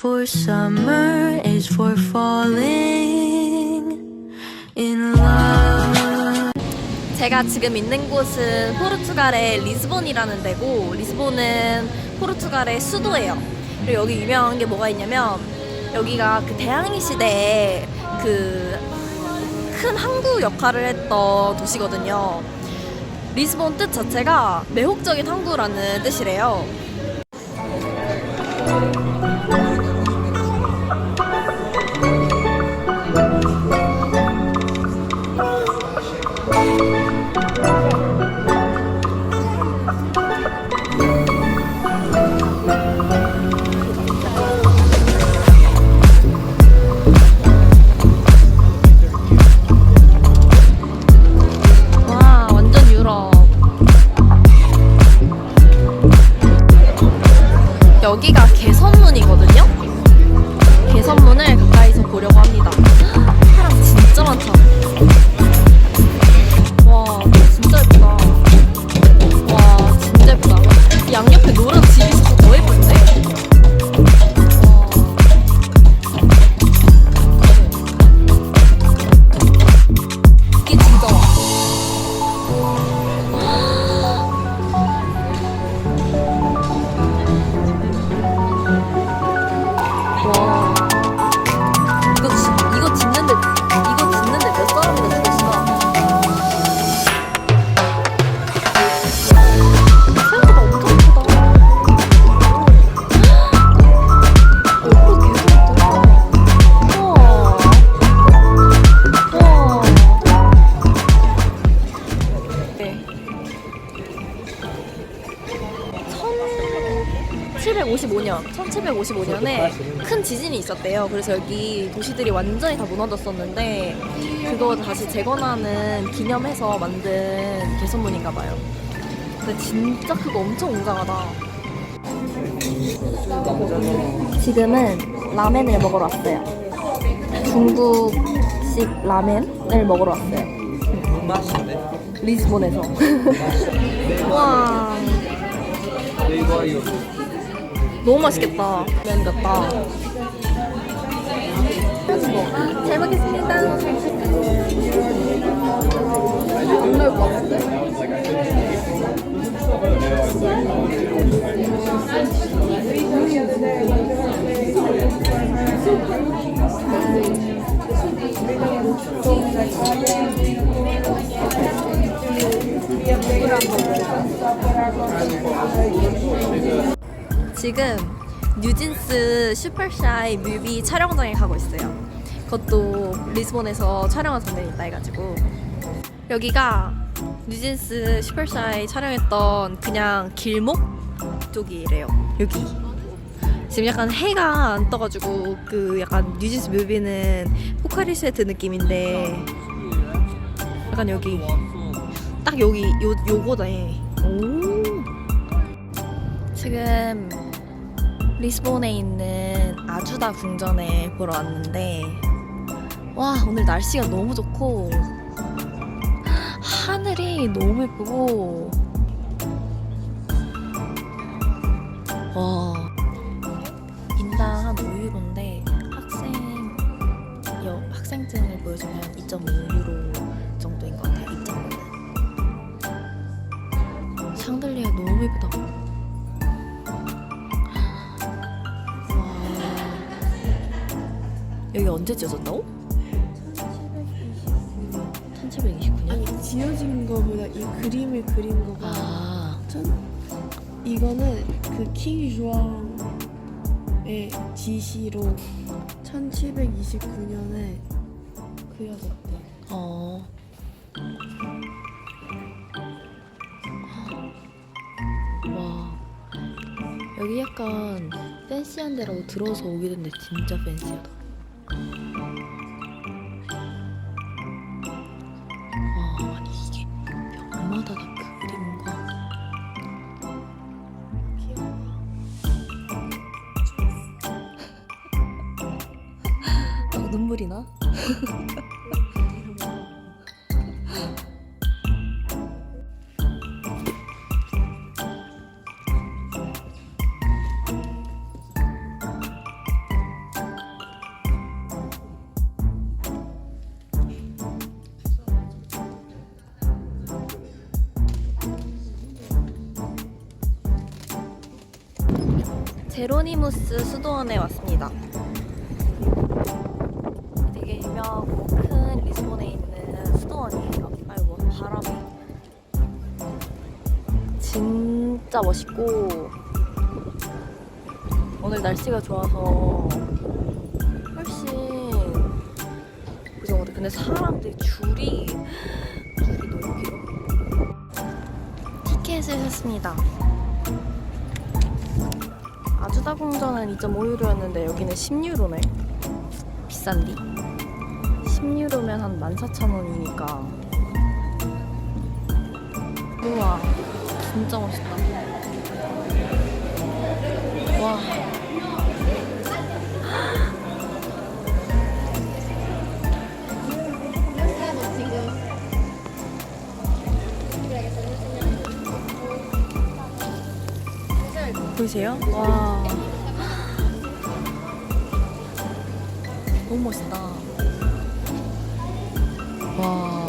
for summer is for falling in love. 제가 지금 있는 곳은 포르투갈의 리스본이라는 데고 리스본은 포르투갈의 수도예요. 그리고 여기 유명한 게 뭐가 있냐면 여기가 그 대항해 시대에 그 큰 항구 역할을 했던 도시거든요. 리스본 뜻 자체가 매혹적인 항구라는 뜻이래요. 여기가 개선문이거든요? 개선문을 가까이서 보려고 합니다. 1755년, 1755년에 큰 지진이 있었대요. 그래서 여기 도시들이 완전히 다 무너졌었는데 그거 다시 재건하는 기념해서 만든 개선문인가 봐요. 근데 진짜 크고 엄청 웅장하다. 지금은 라멘을 먹으러 왔어요. 중국식 라멘을 먹으러 왔어요. 리스본에서. 와. 너무 맛있겠다. 면 같다. 잘 먹겠습니다. 지금 뉴진스 슈퍼샤이 뮤비 촬영장에 가고 있어요. 그것도 리스본에서 촬영한 장면이 있다 해가지고 여기가 뉴진스 슈퍼샤이 촬영했던 그냥 길목 쪽이래요. 여기 지금 약간 해가 안 떠가지고 그 약간 뉴진스 뮤비는 포카리스에트 느낌인데 약간 여기 딱 여기 요 요거네. 오. 지금 리스본에 있는 아주다 궁전에 보러 왔는데 와 오늘 날씨가 너무 좋고 하늘이 너무 예쁘고 와 인당 한 5유로인데 학생 여, 학생증을 보여주면 언제 지어졌다고? 1729년? 아니 지어진 거보다 이 그림을 그린 거가 아천 이거는 그 킹주왕의 지시로 1729년에 그려졌대. 어. 와. 여기 약간 팬시한 데라고 들어서 오게 됐는데 진짜 팬시하다. 눈물이 나? 제로니무스 수도원에 왔습니다. 진짜 멋있고 오늘 날씨가 좋아서 훨씬 그죠? 근데 사람들이 줄이 줄이 너무 길어. 티켓을 샀습니다. 아주다 궁전은 2.5유로였는데 여기는 10유로네. 비싼디? 10유로면 한 14,000원이니까. 우와, 진짜 멋있다. 와. 보이세요? 와. 너무 멋있다. 와.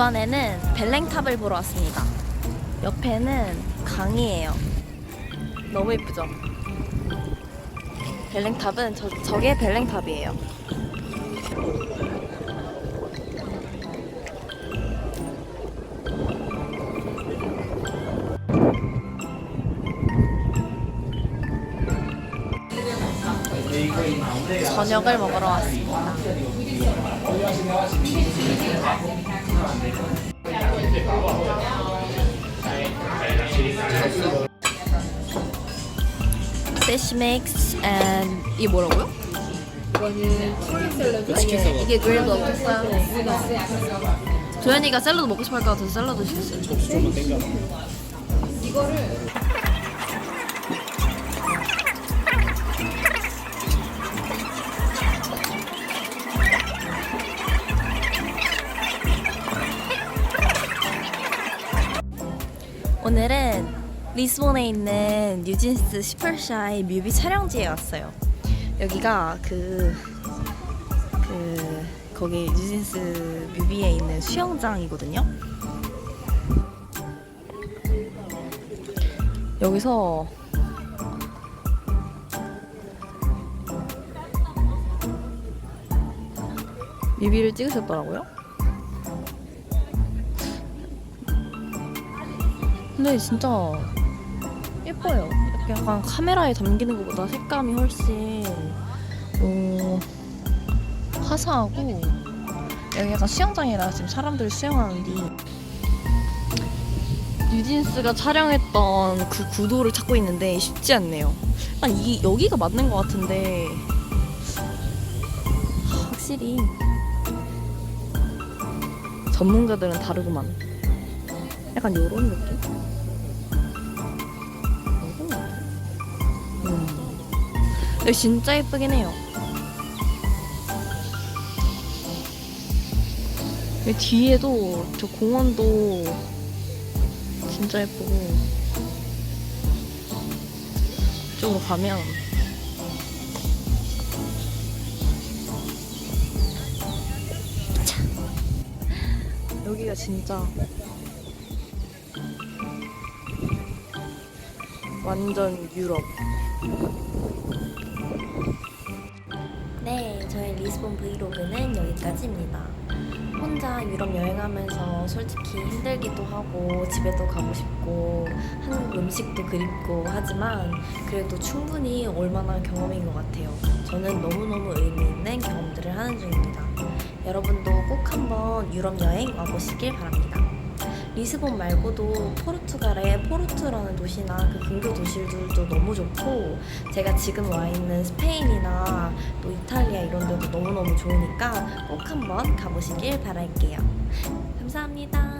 이번에는 벨랭탑을 보러 왔습니다. 옆에는 강이에요. 너무 예쁘죠? 벨랭탑은 저, 저게 벨랭탑이에요. 저녁을 먹으러 왔습니다. Mix and 이게 뭐라고요? 이거는 이게 그릴드 어땠어요? 도현이가 샐러드 먹고 할것 같아서 샐러드 시켰어요. 좀만 땡겨. 오늘은 리스본에 있는 뉴진스 슈퍼샤의 뮤비 촬영지에 왔어요. 여기가 그, 그, 거기 뉴진스 뮤비에 있는 수영장이거든요. 여기서 뮤비를 찍으셨더라고요. 근데 진짜 예뻐요. 이렇게 약간 카메라에 담기는 것보다 색감이 훨씬 어, 화사하고 여기 약간 수영장이라 지금 사람들이 수영하는데 뉴진스가 촬영했던 그 구도를 찾고 있는데 쉽지 않네요. 아, 이 여기가 맞는 것 같은데 확실히 전문가들은 다르구만. 약간 요런 느낌? 근데 진짜 예쁘긴 해요. 여기 뒤에도 저 공원도 진짜 예쁘고 이쪽으로 가면 차. 여기가 진짜 완전 유럽. 네, 저의 리스본 브이로그는 여기까지입니다. 혼자 유럽 여행하면서 솔직히 힘들기도 하고 집에도 가고 싶고 한국 음식도 그립고 하지만 그래도 충분히 올만한 경험인 것 같아요. 저는 너무너무 의미 있는 경험들을 하는 중입니다. 여러분도 꼭 한번 유럽 여행 와보시길 바랍니다. 리스본 말고도 포르투갈의 포르투라는 도시나 그 근교 도시들도 너무 좋고 제가 지금 와 있는 스페인이나 또 이탈리아 이런 데도 너무너무 좋으니까 꼭 한번 가보시길 바랄게요. 감사합니다.